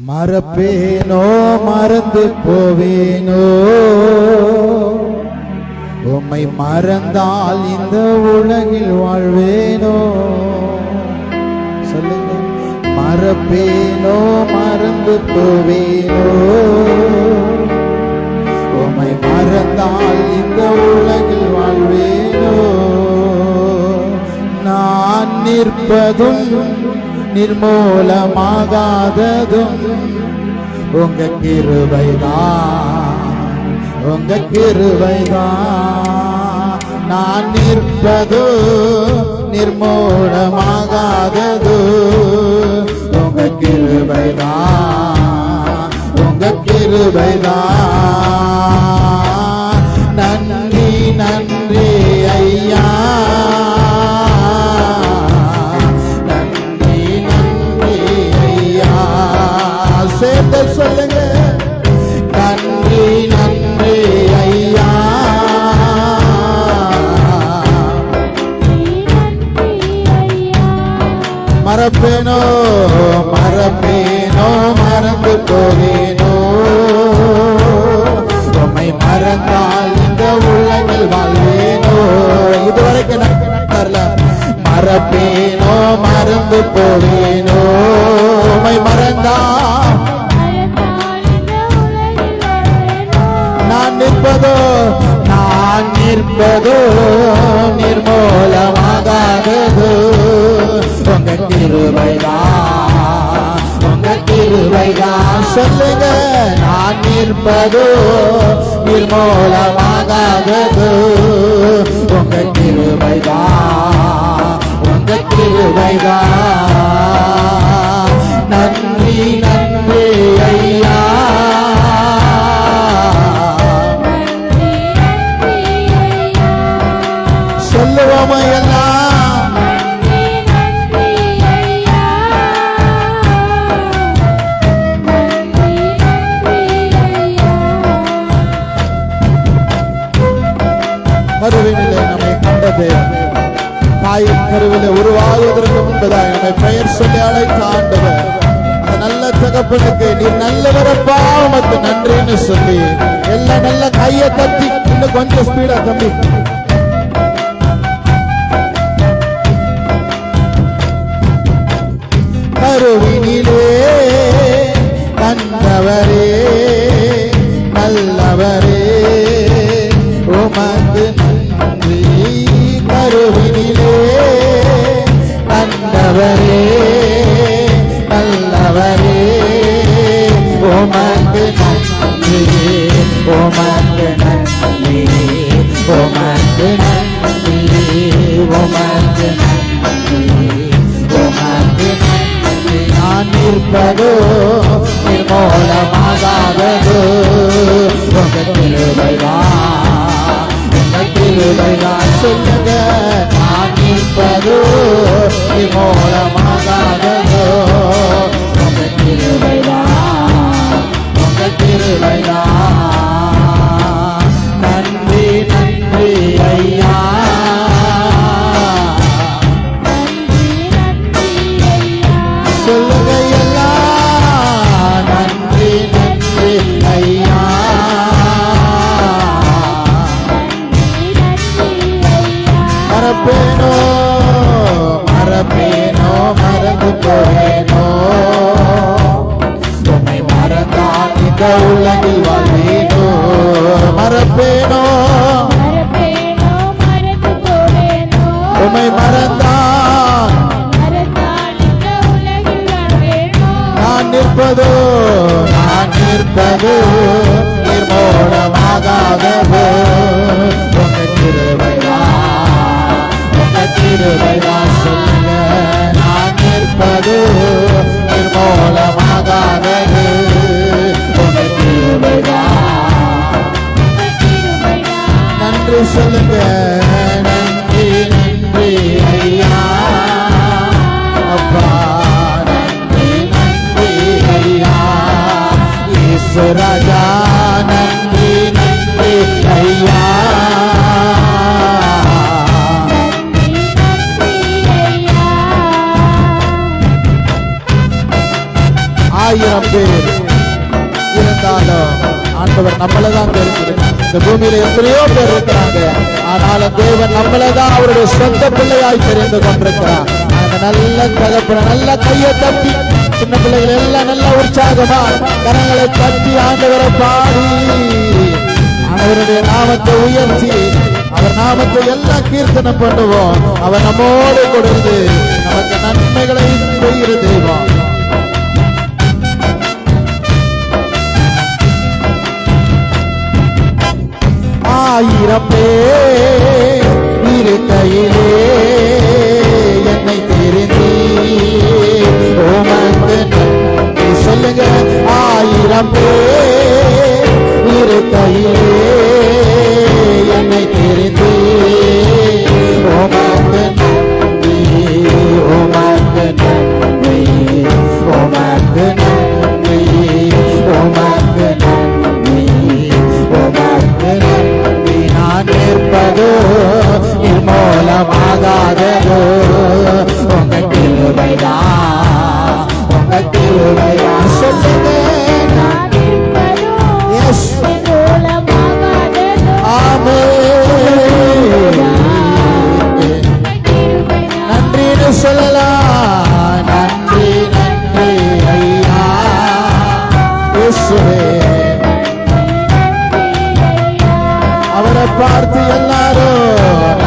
மறப்பேனோ மறந்து போவேனோ? உம்மை மறந்தால் இந்த உலகில் வாழ்வேனோ? சொல்லுங்க. மறப்பேனோ மறந்து போவேனோ? உம்மை மறந்தால் இந்த உலகில் வாழ்வேனோ? நான் நிற்பதும் நிர்மூலமாகாததும் உங்க கிருபைதான். உங்க கிருபைதான். நான் நிற்பது நிர்மூலமாகாதது. உங்க கிருபைதான். உங்க கிருபைதான். மறப்பேனோ மறப்பேனோ மறந்து போவேனோ உம்மை மறந்தால் இந்த உள்ளங்கள் வாழ்வேனோ. இதுவரைக்கும் நான் மறப்பேனோ மறந்து போவேனோ உம்மை மறந்தா நான் நிற்பதோ நான் நிற்பதோ நிர்மூலமாகாதது. சொல்லுங்க நான் நிற்பதோ நிர்மூலமாகாதது? உங்க கிருபைதான் உங்க கிருபைதான் நன்றி நன்றி ஐயா. சொல்லுவோமா தாயின் உருவாகுவதற்கு முன்பதாக நம்மை பெயர் சொல்லி அழைத்த ஆண்டவர் அந்த நல்ல தகப்பனுக்கு நீ நல்லவரப்பா உமக்கு நன்றின்னு சொல்லி எல்லா நல்ல கையை தட்டி இன்னும் கொஞ்சம் ஸ்பீடா தம்பி. கருவினிலே கண்டவரே நான் நிற்பதோ மறப்பேனோ மறப்பேனோ மறந்து போவேனோ உன்னை மறந்தால் இந்த உலகில் வாழ்வேனோ மறப்பேனோ உம்மை மறந்தால் நான் நிற்பதோ நான் நிற்பது நிர்மூலமாகாதது உங்க கிருபையா சொல்லுங்க நான் நிற்பது நிர்மூலமாகாதது. உங்க கிருபையா நன்றி சொல்லுங்க நன்றி நன்றி ஐயா. அப்பா நன்றி நன்றி ஐயா. இயேசு ஆயிரம் பேர் இருந்தாலும் ஆண்டவர் நம்மளை தான் தெரிஞ்சிருக்காங்க இந்த பூமியில எத்தனையோ பேர் இருக்கிறாங்க. ஆனாலும் தேவன் நம்மளை தான் அவருடைய சொந்த பிள்ளையாய் தெரிந்து கொண்டிருக்கிறார். அந்த நல்ல தகப்பன நல்ல கையை தப்பி சின்ன பிள்ளைகள் எல்லாம் நல்ல உற்சாகமா கரங்களை தட்டி ஆண்டவரை பாடி அவருடைய நாமத்தை உயர்த்தி அவர் நாமத்தை எல்லாம் கீர்த்தனை பண்ணுவோம். அவர் நம்மோடு கொடுத்து நமக்கு நன்மைகளை செய்கிற தெய்வம் ஆயிரம் பேர் இருக்கையிலே என்னை தெரிந்தீ. உமக்கு நன்றி சொல்லுங்க ஆயிரம் பேர் இருக்கையிலே என்னை தெரிந்தீ. உமக்கு நிர்மூலமாகாததோ உங்க கிருபைதான் உங்க கிருபைதான் சொல்லுங்க. நன்றின்னு சொல்லலாம் நன்றி நன்றி ஐயா. அவரை பார்த்து எல்லாரும்